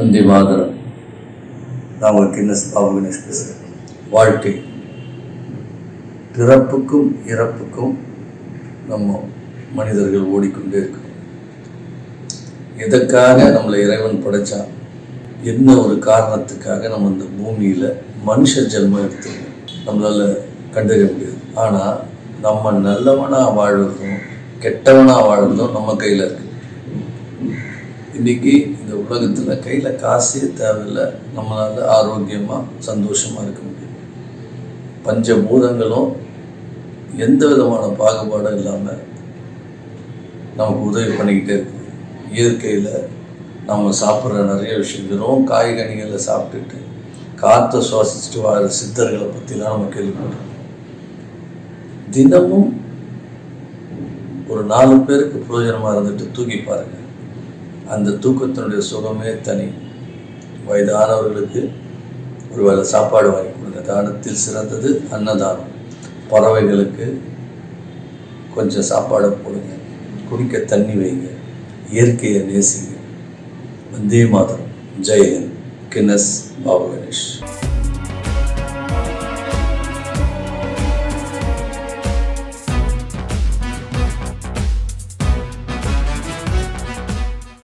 வந்தே மாதரம் நான் ஒரு கின்னஸ் பாபு கணேஷ் பேசுகிறேன் வாழ்க்கை. பிறப்புக்கும் இறப்புக்கும் நம்ம மனிதர்கள் ஓடிக்கொண்டே இருக்கோம் எதற்காக நம்மளை இறைவன் படைச்சான் என்ன ஒரு காரணத்துக்காக நம்ம இந்த பூமியில் மனுஷ ஜென்மம் எடுத்துக்கணும் நம்மளால் கண்டறிய முடியாது. ஆனால் நம்ம நல்லவனாக வாழ்கிறதும் கெட்டவனாக வாழ்கிறதும் நம்ம கையில் இருக்குது இன்னைக்கு இந்த உலகத்தில் கையில் காசே தேவையில்லை. நம்மளால் ஆரோக்கியமாக சந்தோஷமாக இருக்க முடியும். பஞ்சபூதங்களும் எந்த விதமான பாகுபாடும் இல்லாமல் நமக்கு உதவி பண்ணிக்கிட்டே இருக்குது இயற்கையில் நம்ம சாப்பிட்ற நிறைய விஷயம் வெறும் காய்கனிகளை சாப்பிட்டுட்டு காற்றை சுவாசிச்சுட்டு வாழ்கிற சித்தர்களை பற்றிலாம் நம்ம கேள்விப்படுறோம் தினமும் ஒரு நாலு பேருக்கு பிரயோஜனமாக இருந்துட்டு தூக்கி பாருங்கள் அந்த தூக்கத்தினுடைய சுகமே தனி. வயதானவர்களுக்கு ஒரு வேளை சாப்பாடு வாங்கி கொடுங்க. தானத்தில் சிறந்தது அன்னதானம். பறவைகளுக்கு கொஞ்சம் சாப்பாடை போடுங்க. குடிக்க தண்ணி வைங்க. இயற்கையை நேசிங்க. வந்தே மாதரம். ஜெயஹிந்த் கின்னஸ் பாபு கணேஷ்.